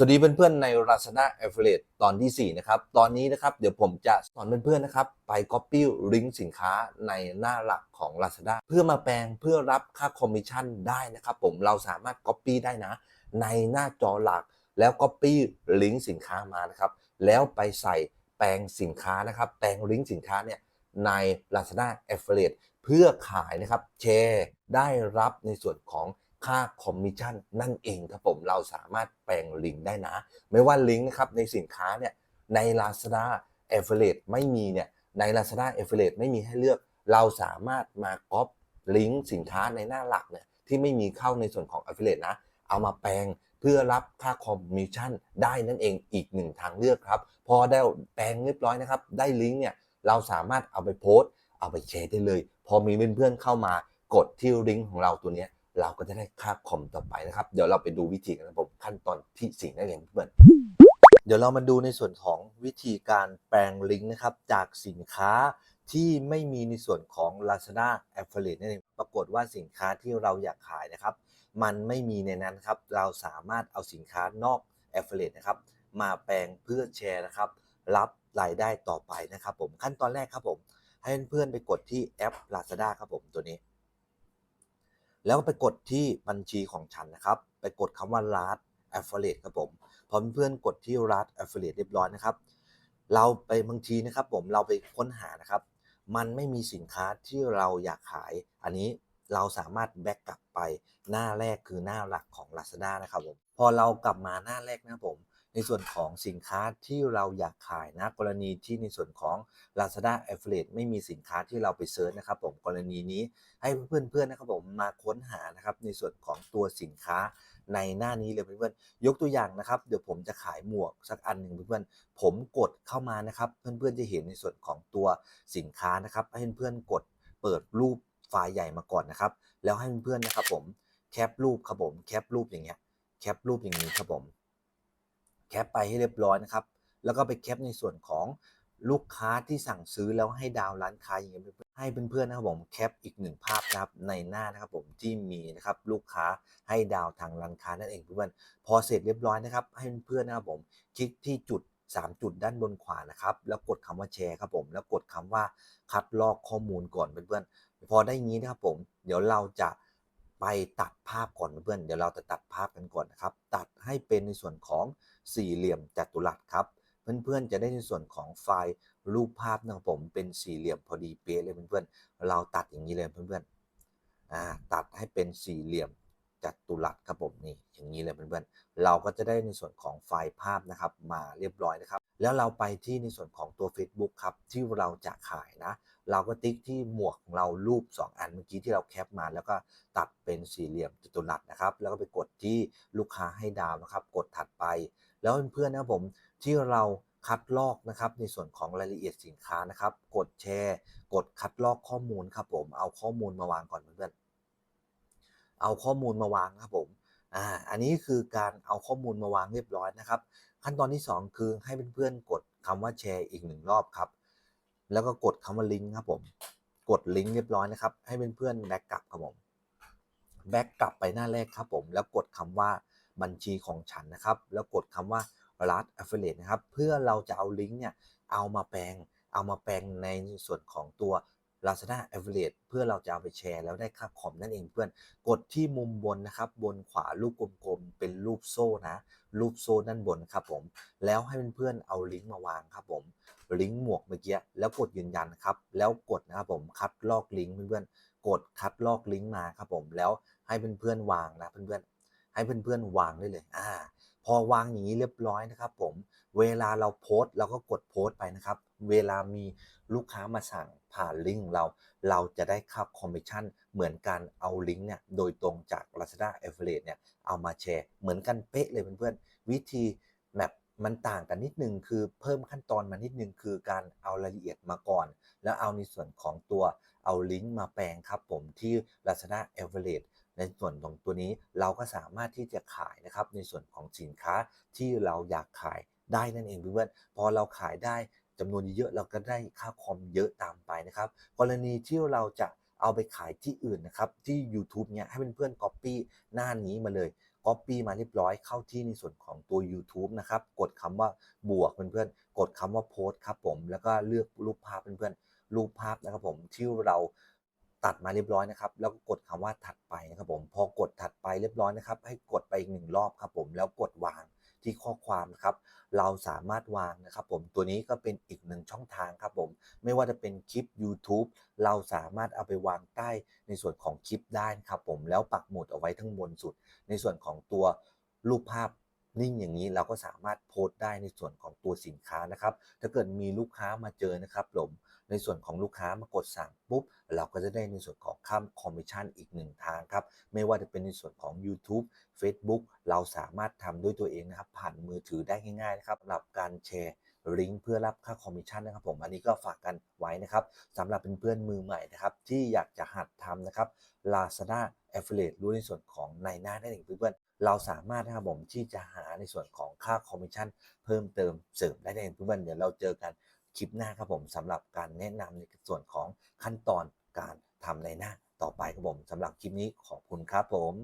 สวัสดีเพื่อนๆใน Lazada Affiliate ตอนที่ 4 นะครับ ตอนนี้นะครับเดี๋ยวผมจะสอนเพื่อนๆนะครับ ไป Copy ลิงก์สินค้าในหน้าหลักของ Lazada เพื่อมาแปลงเพื่อรับค่าคอมมิชชั่นได้นะครับ ผมเราสามารถ Copy ได้นะ ในหน้าจอหลัก แล้ว Copy ลิงก์สินค้ามานะครับ แล้วไปใส่แปลงสินค้านะครับ แปลงลิงก์สินค้าเนี่ยใน Lazada Affiliate เพื่อขายนะครับแชร์ได้รับในส่วนของ ค่าคอมมิชชั่นนั่นเองครับผมเราสามารถแปลงลิงก์ได้นะ ไม่ว่าลิงก์นะครับในสินค้าเนี่ยใน Lazada Affiliate ไม่มีเนี่ยใน Lazada Affiliate ไม่มีให้เลือก เราสามารถมาก๊อปลิงก์สินค้าในหน้าหลักเนี่ยที่ไม่มีเข้าในส่วนของ Affiliate นะ เอามาแปลงเพื่อรับค่าคอมมิชชั่นได้นั่นเองอีกหนึ่งทางเลือกครับ พอได้แปลงเรียบร้อยนะครับ ได้ลิงก์เนี่ยเราสามารถเอาไปโพสต์ เอาไปแชร์ได้เลย พอมีเพื่อนๆเข้ามากดที่ลิงก์ของเราตัวเนี้ย เราก็จะได้ค่าคอมต่อไปนะครับ เดี๋ยวเราไปดูวิธีกันนะผมขั้นตอนที่สี่นั่นเองเพื่อนเดี๋ยวเรามาดูในส่วนของวิธีการแปลงลิงก์นะครับ จากสินค้าที่ไม่มีในส่วนของ Lazada Affiliate นั่นเองปรากฏว่าสินค้าที่เราอยากขายนะครับ มันไม่มีในนั้นครับ เราสามารถเอาสินค้านอก Affiliate นะครับ มาแปลงเพื่อแชร์นะครับ รับรายได้ต่อไปนะครับผมขั้นตอนแรกครับผม ให้เพื่อนๆไปกดที่แอป Lazada ครับผมตัวนี้ แล้วก็ไปกดที่บัญชีของฉันนะครับ ไปกดคำว่า Last Affiliate ครับผมพอเพื่อนกดที่ Last Affiliate เรียบร้อยนะครับ เราไปบางทีนะครับผมเราไปค้นหานะครับ มันไม่มีสินค้าที่เราอยากขาย อันนี้เราสามารถแบ็กกลับไปหน้าแรกคือหน้าหลักของ Lazada นะครับผมพอเรากลับมาหน้าแรกนะครับผม ในส่วนของสินค้าที่เราอยากขายนะ กรณีที่ในส่วนของ Lazada Affiliate ไม่มีสินค้าที่เราไปเซิร์ชนะครับผมกรณีนี้ให้เพื่อนๆนะครับผมมาค้นหานะครับในส่วนของตัวสินค้าในหน้านี้เลยเพื่อนๆยกตัวอย่างนะครับ เดี๋ยวผมจะขายหมวกสักอันหนึ่งเพื่อนๆผมกดเข้ามานะครับ เพื่อนๆจะเห็นในส่วนของตัวสินค้านะครับ ให้เพื่อนๆกดเปิดรูปไฟล์ใหญ่มาก่อนนะครับ แล้วให้เพื่อนๆนะครับผมแคปรูปครับผมแคปรูปอย่างเงี้ยแคปรูปอย่างนี้ครับผม แคปไปให้เรียบร้อยนะครับ แล้วก็ไปแคปในส่วนของลูกค้าที่สั่งซื้อแล้วให้ดาวร้านค้าอย่างเงี้ยเพื่อนๆให้เพื่อนๆนะครับผมแคปอีกหนึ่งภาพนะครับในหน้านะครับผมที่มีนะครับลูกค้าให้ดาวทางร้านค้านั่นเองเพื่อนๆพอเสร็จเรียบร้อยนะครับ ให้เพื่อนๆนะครับผมคลิกที่จุด 3 จุดด้านบนขวานะครับ แล้วกดคำว่าแชร์ครับผมแล้วกดคำว่าคัดลอกข้อมูลก่อนเพื่อนๆพอได้งี้นะครับผมเดี๋ยวเราจะไปตัดภาพก่อนเพื่อนๆเดี๋ยวเราจะตัดภาพกันก่อนนะครับ ตัดให้เป็นในส่วนของ สี่เหลี่ยมจัตุรัสครับ เพื่อนๆจะได้ในส่วนของไฟล์รูปภาพนะครับผมเป็นสี่เหลี่ยมพอดีเป๊ะเลยเพื่อนๆ เราตัดอย่างนี้เลยเพื่อนๆอ่าตัดให้เป็นสี่เหลี่ยมจัตุรัสครับผมนี่อย่างนี้เลยเพื่อนๆ เราก็จะได้ในส่วนของไฟล์ภาพนะครับมาเรียบร้อยนะครับ แล้วเราไปที่ในส่วนของตัว Facebook ครับที่เราจะขายนะ เราก็ติ๊กที่หมวกของเรารูป 2 อันเมื่อกี้ที่เราแคปมา แล้วก็ตัดเป็นสี่เหลี่ยมจัตุรัสนะครับ แล้วก็ไปกดที่ลูกค้าให้ดาวนะครับ กดถัดไป แล้วเพื่อนๆนะครับผมที่เราคัดลอกนะครับในส่วนของรายละเอียดสินค้านะครับ กดแชร์ กดคัดลอกข้อมูลครับผมเอาข้อมูลมาวางก่อนเพื่อนๆเอาข้อมูลมาวางครับผมอ่าอันนี้คือการเอาข้อมูลมาวางเรียบร้อยนะครับ ขั้นตอนที่ 2 คือให้เพื่อนๆกดคำว่าแชร์อีกหนึ่งรอบครับ แล้วก็กดคำว่าลิงก์ครับผมกดลิงก์เรียบร้อยนะครับให้เพื่อนๆแบ็กกลับครับผมแบ็กกลับไปหน้าแรกครับผมแล้วกดคำว่า บัญชีของฉันนะครับ แล้วกดคำว่ารัฐ affiliate นะครับ เพื่อเราจะเอาลิงก์เนี่ยเอามาแปลง เอามาแปลงในส่วนของตัว Lazada affiliate เพื่อเราจะเอาไปแชร์แล้วได้ค่าคอมนั่นเองเพื่อน กดที่มุมบนนะครับ บนขวารูปกลมๆ เป็นรูปโซ่นะ รูปโซ่ด้านบนครับผม แล้วให้เพื่อนๆเอาลิงก์มาวางครับผม ลิงก์หมวกเมื่อกี้ แล้วกดยืนยันครับ แล้วกดนะครับผมคัดลอกลิงก์เพื่อนๆ กดคัดลอกลิงก์มาครับผม แล้วให้เพื่อนๆวางนะเพื่อนๆ ให้เพื่อนๆวางได้เลยอ่าพอวางอย่างนี้เรียบร้อยนะครับ ผมเวลาเราโพสต์เราก็กดโพสต์ไปนะครับ เวลามีลูกค้ามาสั่งผ่านลิงก์เรา เราจะได้ค่าคอมมิชชั่นเหมือนการเอาลิงก์เนี่ยโดยตรงจาก Lazada Affiliate เนี่ยเอามาแชร์ เหมือนกันเป๊ะเลยเพื่อนๆวิธีแบบมันต่างกันนิดนึงคือเพิ่มขั้นตอนมานิดนึงคือการเอารายละเอียดมาก่อน แล้วเอาในส่วนของตัวเอาลิงก์มาแปลงครับผมที่ Lazada Affiliate ในส่วนของตัวนี้เราก็สามารถที่จะขายนะครับในส่วนของสินค้าที่เราอยากขายได้นั่นเองเพื่อนๆพอเราขายได้จำนวนเยอะเราก็ได้ค่าคอมเยอะตามไปนะครับ กรณีที่เราจะเอาไปขายที่อื่นนะครับ ที่ YouTube เนี่ยให้เพื่อนๆ Copy หน้านี้มาเลย Copy มาเรียบร้อยเข้าที่ในส่วนของตัว YouTube นะครับ กดคำว่าบวกเพื่อนๆ กดคำว่าโพสต์ครับผม แล้วก็เลือกรูปภาพเพื่อนๆ รูปภาพนะครับผมที่เรา ตัดมาเรียบร้อยนะครับ แล้วก็กดคำว่าถัดไปนะครับผมพอกดถัดไปเรียบร้อยนะครับ ให้กดไปอีกหนึ่งรอบครับผมแล้วกดวางที่ข้อความนะครับ เราสามารถวางนะครับผมตัวนี้ก็เป็นอีกหนึ่งช่องทางครับผมไม่ว่าจะเป็นคลิป YouTube เราสามารถเอาไปวางใต้ในส่วนของคลิปได้ครับผมแล้วปักหมุดเอาไว้ทั้งบนสุด ในส่วนของตัวรูปภาพนิ่งอย่างนี้เราก็สามารถโพสต์ได้ในส่วนของตัวสินค้านะครับ ถ้าเกิดมีลูกค้ามาเจอนะครับผม ในส่วนของลูกค้ามากดสั่งปุ๊บ เราก็จะได้ในส่วนของค่าคอมมิชชั่นอีกหนึ่งทางครับ ไม่ว่าจะเป็นในส่วนของ YouTube Facebook เราสามารถทำด้วยตัวเองนะครับ ผ่านมือถือได้ง่ายๆนะครับสำหรับการแชร์ลิงก์เพื่อรับค่าคอมมิชชั่นนะครับผมอันนี้ก็ฝากกันไว้นะครับสำหรับเพื่อนๆมือใหม่นะครับ ที่อยากจะหัดทำนะครับ Lazada Affiliate รู้ในส่วนของในหน้าได้เองเพื่อนๆเราสามารถนะครับผมที่จะหาในส่วนของค่าคอมมิชชั่นเพิ่มเติมเสริมได้เองเพื่อนๆเดี๋ยวเราเจอกัน คลิปหน้าครับผมสำหรับการแนะนำในส่วนของขั้นตอนการทำในหน้าต่อไปครับผมสำหรับคลิปนี้ขอบคุณครับผม